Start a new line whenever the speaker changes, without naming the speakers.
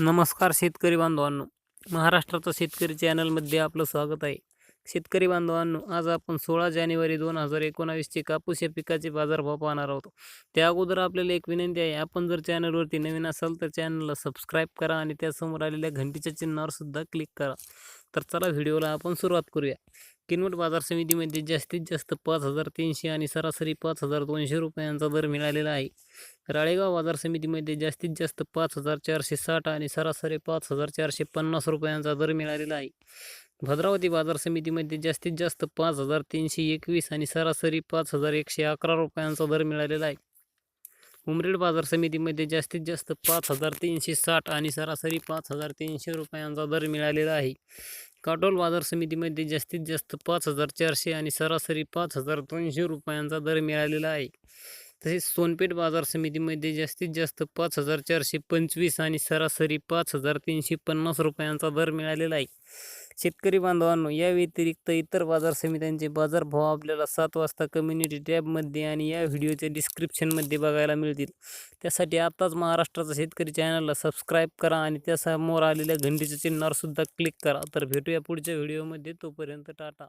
नमस्कार शेतकरी बांधवांनो. महाराष्ट्राचा शेतकरी चॅनलमध्ये आपलं स्वागत आहे. शेतकरी बांधवांनो आज आपण सोळा जानेवारी दोन हजार एकोणावीसचे कापूस या पिकाचे बाजारभाव पाहणार आहोत. त्या अगोदर आपल्याला एक विनंती आहे आपण जर चॅनलवरती नवीन असाल तर चॅनलला सबस्क्राईब करा आणि त्यासमोर आलेल्या घंटीच्या चिन्हावर सुद्धा क्लिक करा. तर चला व्हिडिओला आपण सुरुवात करूया. किनवट बाजार समितीमध्ये जास्तीत जास्त पाच हजार तीनशे आणि सरासरी पाच हजार दोनशे रुपयांचा दर मिळालेला आहे. राळेगाव बाजार समितीमध्ये जास्तीत जास्त पाच हजार चारशे साठ आणि सरासरी पाच हजार चारशे पन्नास रुपयांचा दर मिळालेला आहे. भद्रावती बाजार समितीमध्ये जास्तीत जास्त पाच हजार तीनशे एकवीस आणि सरासरी पाच हजार एकशे अकरा रुपयांचा दर मिळालेला आहे. उमरेड बाजार समितीमध्ये जास्तीत जास्त पाच हजार तीनशे साठ आणि सरासरी पाच हजार तीनशे रुपयांचा दर मिळालेला आहे. काटोल बाजार समितीमध्ये जास्तीत जास्त पाच हजार चारशे आणि सरासरी पाच हजार दोनशे रुपयांचा दर मिळालेला आहे. तसेच सोनपेठ बाजार समितीमध्ये जास्तीत जास्त पाच हजार चारशे पंचवीस आणि सरासरी पाच हजार तीनशे पन्नास रुपयांचा दर मिळालेला आहे. शेतकरी बांधवांनो या व्यतिरिक्त इतर बाजार समित्यांचे बाजारभाव आपल्याला सात वाजता कम्युनिटी टॅबमध्ये आणि या व्हिडिओच्या डिस्क्रिप्शनमध्ये बघायला मिळतील. त्यासाठी आत्ताच महाराष्ट्राचा शेतकरी चॅनलला सबस्क्राईब करा आणि त्यासमोर आलेल्या घंटीच्या चिन्हावर सुद्धा क्लिक करा. तर भेटूया पुढच्या व्हिडिओमध्ये. तोपर्यंत टाटा.